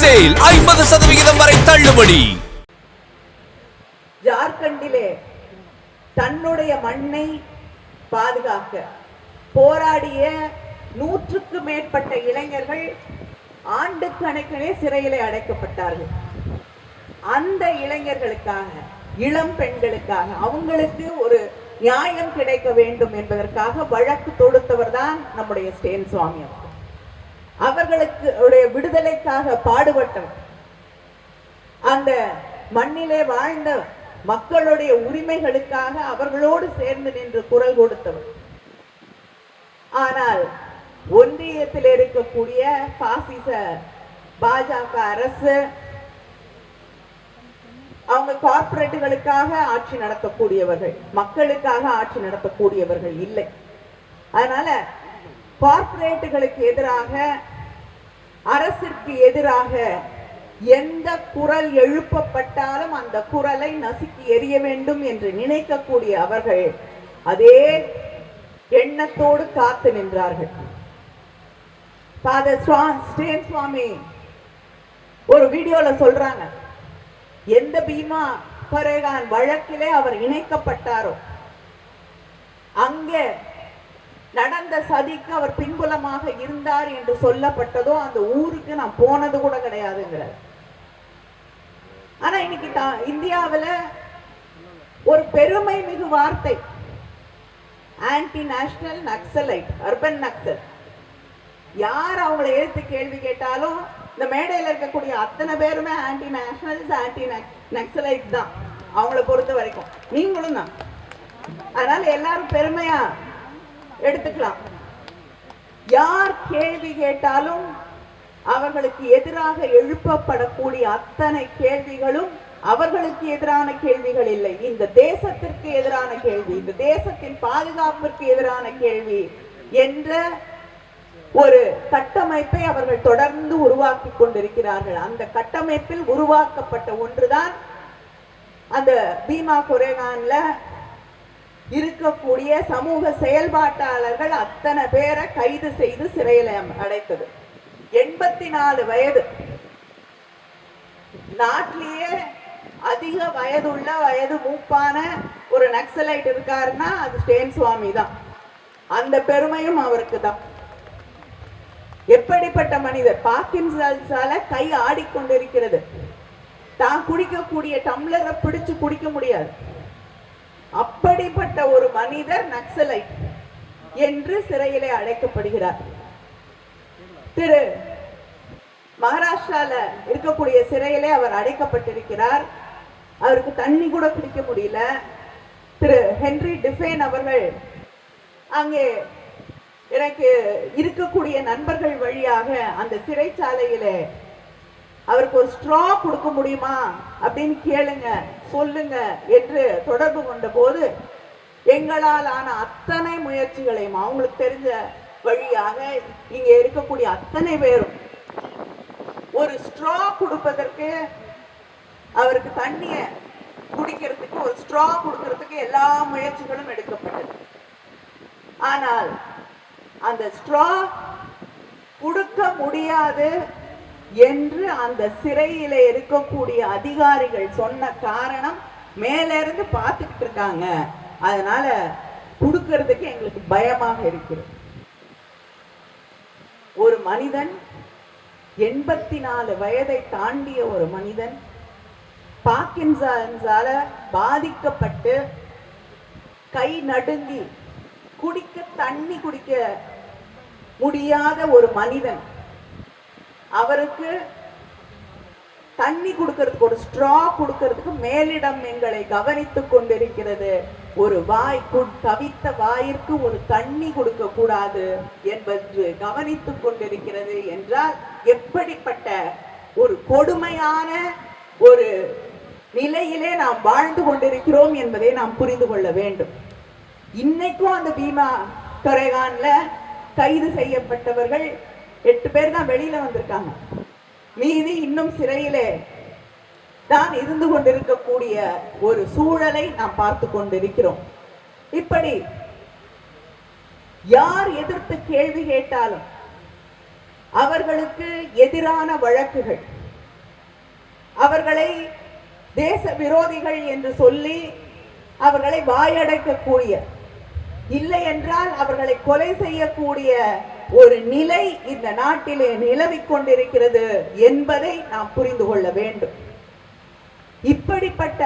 Sale ஐம்பது சதவிகிதம் வரை தள்ளுபடி ஜார்க்கண்டிலே தன்னுடைய மண்ணை பாதுகாக்க போராடிய நூற்றுக்கு மேற்பட்ட இளைஞர்கள் ஆண்டு கணக்கிலே சிறையிலே அடைக்கப்பட்டார்கள் அந்த இளைஞர்களுக்காக இளம் பெண்களுக்காக அவங்களுக்கு ஒரு நியாயம் கிடைக்க வேண்டும் என்பதற்காக வழக்கு தொடுத்தவர் தான் நம்முடைய ஸ்டேன் சுவாமி அவர்கள். அவர்களுக்கு உடைய விடுதலைக்காக பாடுபட்டவர். அந்த மண்ணிலே வாழ்ந்த மக்களுடைய உரிமைகளுக்காக அவர்களோடு சேர்ந்து நின்று குரல் கொடுத்தவர். ஆனால் ஒன்றியத்தில் இருக்கக்கூடிய பாசிச பாஜக அரசு அவங்க கார்ப்பரேட்டுகளுக்காக ஆட்சி நடத்தக்கூடியவர்கள் மக்களுக்காக ஆட்சி நடத்தக்கூடியவர்கள் இல்லை. அதனால கார்பரேட்டுகளுக்கு எதிராக அரசிற்கு எதிராக எந்த குரல் எழுப்பப்பட்டாலும் அந்த குரலை நசுக்கி எறிய வேண்டும் என்று நினைக்கக்கூடிய அவர்கள் அதே எண்ணத்தோடு காத்து நின்றார்கள். ஃபாதர் ஸ்டேன் சுவாமி ஒரு வீடியோல சொல்றாங்க. எந்த பீமா பரேகான் வழக்கிலே அவர் இணைக்கப்பட்டாரோ அங்கே நடந்த சதிக்கு அவர் பின்புலமாக இருந்தார் என்று சொல்லப்பட்டதோ அந்த ஊருக்கு நான் போனது கூட கிடையாதுங்கிறார். ஆனா இன்னைக்கு இந்தியாவில ஒரு பெருமை மிகு வார்த்தை. Anti national Naxalite urban Naxal யார் அவங்களை எழுத்து கேள்வி கேட்டாலும் இந்த மேடையில இருக்கக்கூடிய அத்தனை பேருமே ஆன்டி நேஷனல்ஸ் ஆன்டி நக்சலைட் தான். அவங்கள பொறுத்த வரைக்கும். நீங்களும் தான். அதனால எல்லாரும் பெருமையா எடுத்துக்கலாம். யார் கேள்வி கேட்டாலும் அவர்களுக்கு எதிராக எழுப்பப்படக்கூடிய அத்தனை கேள்விகளும் அவர்களுக்கு எதிரான கேள்விகள் இல்லை. இந்த தேசத்திற்கு எதிரான கேள்வி இந்த தேசத்தின் பாதுகாப்பிற்கு எதிரான கேள்வி என்ற ஒரு கட்டமைப்பை அவர்கள் தொடர்ந்து உருவாக்கி கொண்டிருக்கிறார்கள். அந்த கட்டமைப்பில் உருவாக்கப்பட்ட ஒன்றுதான் அந்த பீமா குரேகான்ல இருக்கக்கூடிய சமூக செயல்பாட்டாளர்கள் அத்தனை பேரை கைது செய்து சிறையில் அடைத்தது. எண்பத்தி நாலு வயது. நாட்டிலேயே அதிக வயதுள்ள வயது மூப்பான ஒரு நக்சலைட் இருக்காருன்னா அது ஸ்டேன் சுவாமி தான். அந்த பெருமையும் அவருக்கு தான். எப்படிப்பட்ட மனிதர்? பார்க்கின்சால கை ஆடிக்கொண்டிருக்கிறது. தான் குடிக்கக்கூடிய டம்ளரை பிடிச்சு குடிக்க முடியாது. அப்படிப்பட்ட ஒரு மனிதர் நக்சலைட் என்று சிறையிலே அழைக்கப்படுகிறார். திரு மகாராஷ்டிரால இருக்கக்கூடிய சிறையிலே அவர் அடைக்கப்பட்டிருக்கிறார். அவருக்கு தண்ணி கூட குடிக்க முடியல. திரு ஹென்றி டிஃபேன் அவர்கள் அங்கே எனக்கு இருக்கக்கூடிய நண்பர்கள் வழியாக அந்த சிறைச்சாலையிலே அவருக்கு ஒரு ஸ்ட்ரா கொடுக்க முடியுமா அப்படின்னு கேளுங்க சொல்லுங்க என்று தொடர்பு கொண்ட போது எங்களால் ஆன அத்தனை முயற்சிகளையும் அவங்களுக்கு தெரிஞ்ச வழியாக இங்க இருக்கக்கூடிய அத்தனை பேரும் ஒரு ஸ்ட்ரா கொடுப்பதற்கு அவருக்கு தண்ணிய குடிக்கிறதுக்கு ஒரு ஸ்ட்ரா கொடுக்கறதுக்கு எல்லா முயற்சிகளும் எடுக்கப்பட்டது. ஆனால் அந்த ஸ்ட்ரா கொடுக்க முடியாது என்று அந்த சிறையில இருக்கக்கூடிய அதிகாரிகள் சொன்ன காரணம் மேல இருந்து பார்த்துக்கிட்டு இருக்காங்க. அதனால கொடுக்கறதுக்கு எங்களுக்கு பயமாக இருக்கிறது. ஒரு மனிதன் எண்பத்தி நாலு வயதை தாண்டிய ஒரு மனிதன் பாக்கின்சால பாதிக்கப்பட்டு கை நடுங்கி குடிக்க தண்ணி குடிக்க முடியாத ஒரு மனிதன் அவருக்கு தண்ணி கொடுக்கறதுக்கு ஒரு ஸ்ட்ரா கொடுக்கறதுக்கு மேலிடம் எங்களை கவனித்துக் கொண்டிருக்கிறது. ஒரு வாய் தவித்த வாயிற்கு ஒரு தண்ணி கொடுக்க கூடாது என்பது கவனித்துக் கொண்டிருக்கிறது என்றால் எப்படிப்பட்ட ஒரு கொடுமையான ஒரு நிலையிலே நாம் வாழ்ந்து கொண்டிருக்கிறோம் என்பதை நாம் புரிந்து கொள்ள வேண்டும். இன்னைக்கும் அந்த பீமா துறைகான்ல கைது செய்யப்பட்டவர்கள் எட்டு பேர் தான் வெளியில வந்திருக்காங்க. மீதி இன்னும் சிறையிலே தான் இருந்து கொண்டிருக்கக்கூடிய ஒரு சூழலை நாம் பார்த்து கொண்டிருக்கிறோம். இப்படி யார் எதிர்த்து கேள்வி கேட்டாலும் அவர்களுக்கு எதிரான வழக்குகள் அவர்களை தேச விரோதிகள் என்று சொல்லி அவர்களை வாயடைக்கக்கூடிய இல்லை என்றால் அவர்களை கொலை செய்யக்கூடிய ஒரு நிலை இந்த நாட்டிலே நிலவிக் கொண்டிருக்கிறது என்பதை நாம் புரிந்து கொள்ள வேண்டும். இப்படிப்பட்ட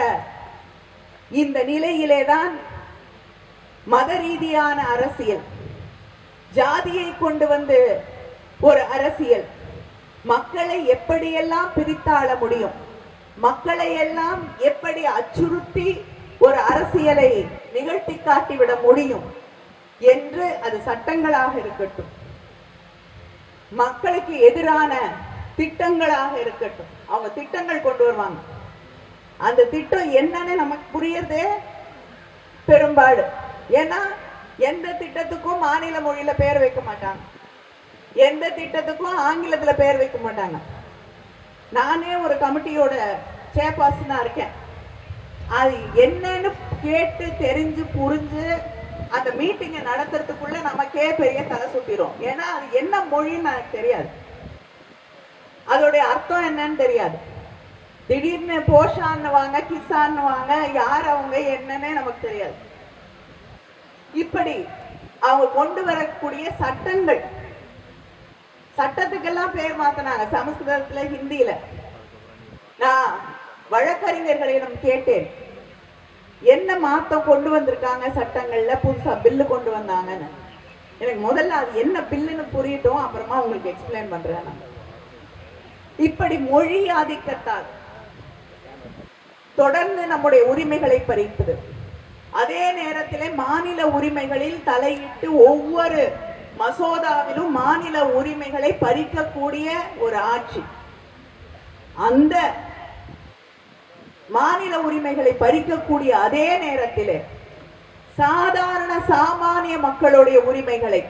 இந்த நிலையிலேதான் மத ரீதியான அரசியல் ஜாதியை கொண்டு வந்து ஒரு அரசியல் மக்களை எப்படியெல்லாம் பிரித்தாள முடியும் மக்களை எல்லாம் எப்படி அச்சுறுத்தி ஒரு அரசியலை நிகழ்த்தி காட்டிவிட முடியும் என்று அது சட்டங்களாக இருக்கட்டும். மக்களுக்கு எதிரான திட்டங்களாக இருக்கட்டும். அவங்க திட்டங்கள் கொண்டு வருவாங்க. அந்த திட்டம் என்னன்னு நமக்கு புரியறதே பெரும்பாடு. ஏன்னா எந்த திட்டத்துக்கும் மாநில மொழியில பெயர் வைக்க மாட்டாங்க. எந்த திட்டத்துக்கும் ஆங்கிலத்துல பெயர் வைக்க மாட்டாங்க. நானே ஒரு கமிட்டியோட சேர்பர்சனா இருக்கேன். அது என்னன்னு கேட்டு தெரிஞ்சு புரிஞ்சு அந்த மீட்டிங்கை நடத்துறதுக்குள்ள நமக்கே பெரிய தலை சுத்திரும். ஏன்னா அது என்ன மொழின்னு எனக்கு தெரியாது. அதோடைய அர்த்தம் என்னன்னு தெரியாது. திடீர்னு போஷான்னு வாங்க கிசான்னு வாங்க யார் அவங்க என்னன்னே நமக்கு தெரியாது. இப்படி அவங்க கொண்டு வரக்கூடிய சட்டங்கள் சட்டத்துக்கெல்லாம் பேர் மாத்தினாங்க. சமஸ்கிருதத்துல ஹிந்தியில. நான் வழக்கறிஞர்களிடம் கேட்டேன். என்ன மாத்தம் கொண்டு வந்திருக்காங்க சட்டங்கள்ல? புதுசா பில்லு கொண்டு வந்தாங்கன்னு. எனக்கு முதல்ல அது என்ன பில்லுன்னு புரியட்டும் அப்புறமா உங்களுக்கு எக்ஸ்பிளைன் பண்றேன் நான். இப்படி மொழி ஆதிக்கத்தால் தொடர்ந்து நம்முடைய உரிமைகளை பறிப்பது. அதே நேரத்திலே மாநில உரிமைகளில் தலையிட்டு ஒவ்வொரு மசோதாவிலும் மாநில உரிமைகளை பறிக்கக்கூடிய ஒரு ஆட்சி. அந்த மாநில உரிமைகளை பறிக்கக்கூடிய அதே நேரத்திலே சாதாரண சாமானிய மக்களுடைய உரிமைகளை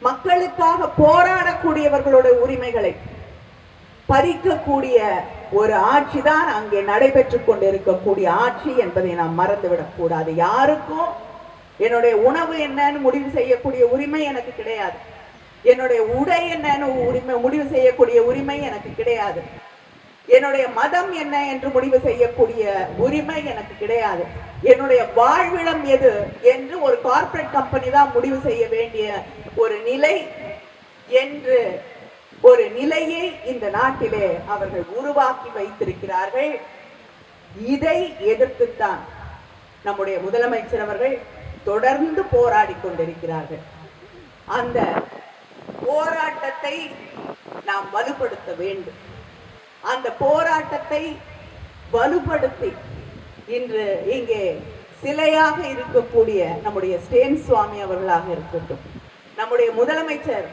மக்களுக்காக போராடக்கூடியவர்களுடைய உரிமைகளை பறிக்கக்கூடிய ஒரு ஆட்சி தான் அங்கே நடைபெற்றுக் கொண்டிருக்கக்கூடிய ஆட்சி என்பதை நாம் மறந்துவிடக் கூடாது. யாருக்கும் என்னுடைய உணவு என்னன்னு முடிவு செய்யக்கூடிய உரிமை எனக்கு கிடையாது. என்னுடைய உடை என்னன்னு உரிமை முடிவு செய்யக்கூடிய உரிமை எனக்கு கிடையாது. என்னுடைய மதம் என்ன என்று முடிவு செய்யக்கூடிய உரிமை எனக்கு கிடையாது. என்னுடைய வாழ்விடம் எது என்று ஒரு கார்ப்பரேட் கம்பெனி தான் முடிவு செய்ய வேண்டிய ஒரு நிலை என்று ஒரு நிலையை இந்த நாட்டிலே அவர்கள் உருவாக்கி வைத்திருக்கிறார்கள். இதை எதிர்த்துத்தான் நம்முடைய முதலமைச்சர் அவர்கள் தொடர்ந்து போராடி கொண்டிருக்கிறார்கள். அந்த போராட்டத்தை நாம் வலுப்படுத்த வேண்டும். அந்த போராட்டத்தை வலுப்படுத்தி இன்று இங்கே சிலையாக இருக்கக்கூடிய நம்முடைய ஸ்டேன் சுவாமி அவர்களாக இருக்கட்டும். நம்முடைய முதலமைச்சர்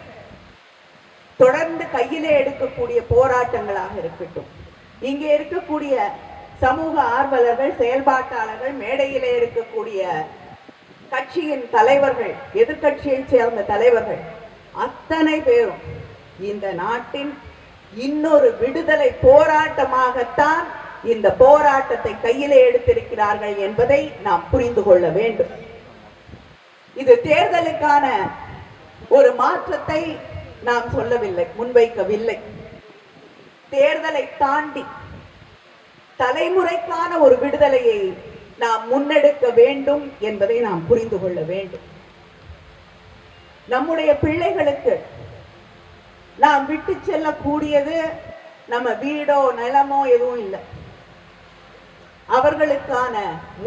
தொடர்ந்து கையிலே எடுக்கக்கூடிய போராட்டங்களாக இருக்கட்டும். இங்கே இருக்கக்கூடிய சமூக ஆர்வலர்கள் செயல்பாட்டாளர்கள் மேடையிலே இருக்கக்கூடிய கட்சியின் தலைவர்கள் எதிர்க்கட்சியை சேர்ந்த தலைவர்கள் அத்தனை பேரும் இந்த நாட்டின் இன்னொரு விடுதலை போராட்டமாகத்தான் இந்த போராட்டத்தை கையிலே எடுத்திருக்கிறார்கள் என்பதை நாம் புரிந்து கொள்ள வேண்டும். இது தேர்தலுக்கான ஒரு மாற்றத்தை நாம் சொல்லவில்லை முன்வைக்கவில்லை. தேர்தலை தாண்டி தலைமுறைக்கான ஒரு விடுதலையை நாம் முன்னெடுக்க வேண்டும் என்பதை நாம் புரிந்து கொள்ள வேண்டும். நம்முடைய பிள்ளைகளுக்கு நாம் விட்டு செல்லக்கூடியது நம்ம வீடோ நிலமோ எதுவும் இல்லை. அவர்களுக்கான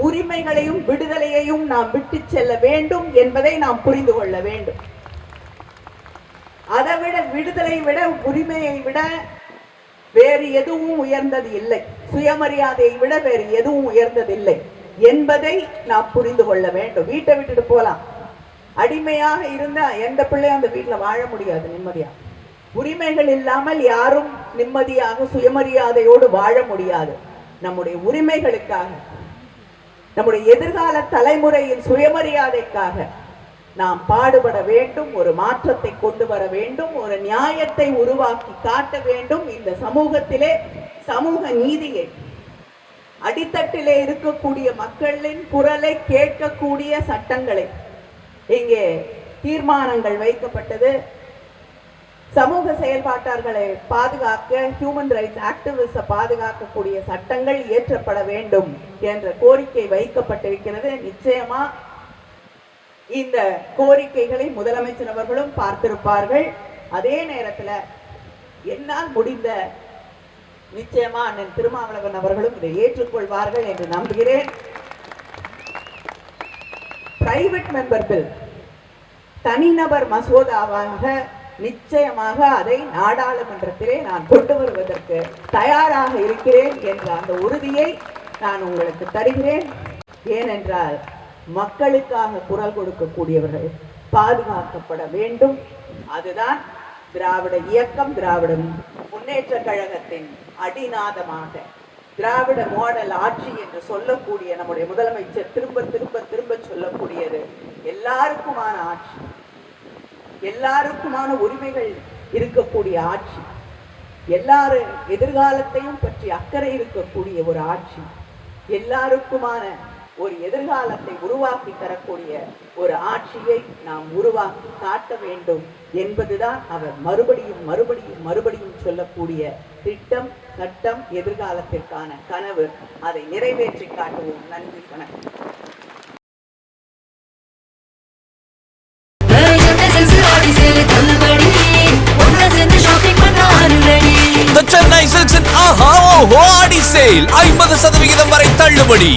உரிமைகளையும் விடுதலையையும் நாம் விட்டு செல்ல வேண்டும் என்பதை நாம் புரிந்து கொள்ள வேண்டும். அதை விட விடுதலை விட உரிமையை விட வேறு எதுவும் உயர்ந்தது இல்லை. சுயமரியாதையை விட வேறு எதுவும் உயர்ந்தது இல்லை என்பதை நாம் புரிந்து கொள்ள வேண்டும். வீட்டை விட்டுட்டு போலாம் அடிமையாக இருந்தா எந்த பிள்ளையும் அந்த வீட்டுல வாழ முடியாது நிம்மதியா. உரிமைகள் இல்லாமல் யாரும் நிம்மதியாக சுயமரியாதையோடு வாழ முடியாது. நம்முடைய உரிமைகளுக்காக நம்முடைய எதிர்கால தலைமுறையின் சுயமரியாதைக்காக நாம் பாடுபட வேண்டும் ஒரு மாற்றத்தை கொண்டு வர வேண்டும் ஒரு நியாயத்தை உருவாக்கி காட்ட வேண்டும். இந்த சமூகத்திலே சமூக நீதியை அடித்தட்டிலே இருக்கக்கூடிய மக்களின் குரலை கேட்கக்கூடிய சட்டங்களை இங்கே தீர்மானங்கள் வைக்கப்பட்டது. சமூக செயல்பாட்டாளர்களை பாதுகாக்க ஹியூமன் ரைட்ஸ் ஆக்டிவிஸ்ட பாதுகாக்கக்கூடிய சட்டங்கள் இயற்றப்பட வேண்டும் என்ற கோரிக்கை வைக்கப்பட்டிருக்கிறது. நிச்சயமா இந்த கோரிக்கைகளை முதலமைச்சர் அவர்களும் பார்த்திருப்பார்கள். அதே நேரத்தில் என்னால் முடிந்த நிச்சயமா அண்ணன் திருமாவளவன் அவர்களும் இதை ஏற்றுக்கொள்வார்கள் என்று நம்புகிறேன். பிரைவேட் மெம்பர் பில் தனிநபர் மசோதாவாக நிச்சயமாக அதை நாடாளுமன்றத்திலே நான் கொண்டு வருவதற்கு தயாராக இருக்கிறேன் என்ற அந்த உறுதியை நான் உங்களுக்கு தருகிறேன். ஏனென்றால் மக்களுக்காக குரல் கொடுக்கக்கூடியவர்கள் பாதுகாக்கப்பட வேண்டும். அதுதான் திராவிட இயக்கம் திராவிட முன்னேற்ற கழகத்தின் அடிநாதமாக. திராவிட மாடல் ஆட்சி என்று சொல்லக்கூடிய நம்முடைய முதலமைச்சர் திரும்ப திரும்ப திரும்ப சொல்லக்கூடியது எல்லாருக்குமான ஆட்சி. எல்லாருக்குமான உரிமைகள் இருக்கக்கூடிய ஆட்சி. எல்லாரும் எதிர்காலத்தையும் பற்றி அக்கறை இருக்கக்கூடிய ஒரு ஆட்சி. எல்லாருக்குமான ஒரு எதிர்காலத்தை உருவாக்கி தரக்கூடிய ஒரு ஆட்சியை நாம் உருவாக்கி காட்ட வேண்டும் என்பதுதான் அவர் மறுபடியும் மறுபடியும் மறுபடியும் சொல்லக்கூடிய திட்டம் சட்டம் எதிர்காலத்திற்கான கனவு. அதை நிறைவேற்றி காட்டுவோம். நன்றி வணக்கம். சேல் ஐம்பது சதவிகிதம் வரை தள்ளுபடி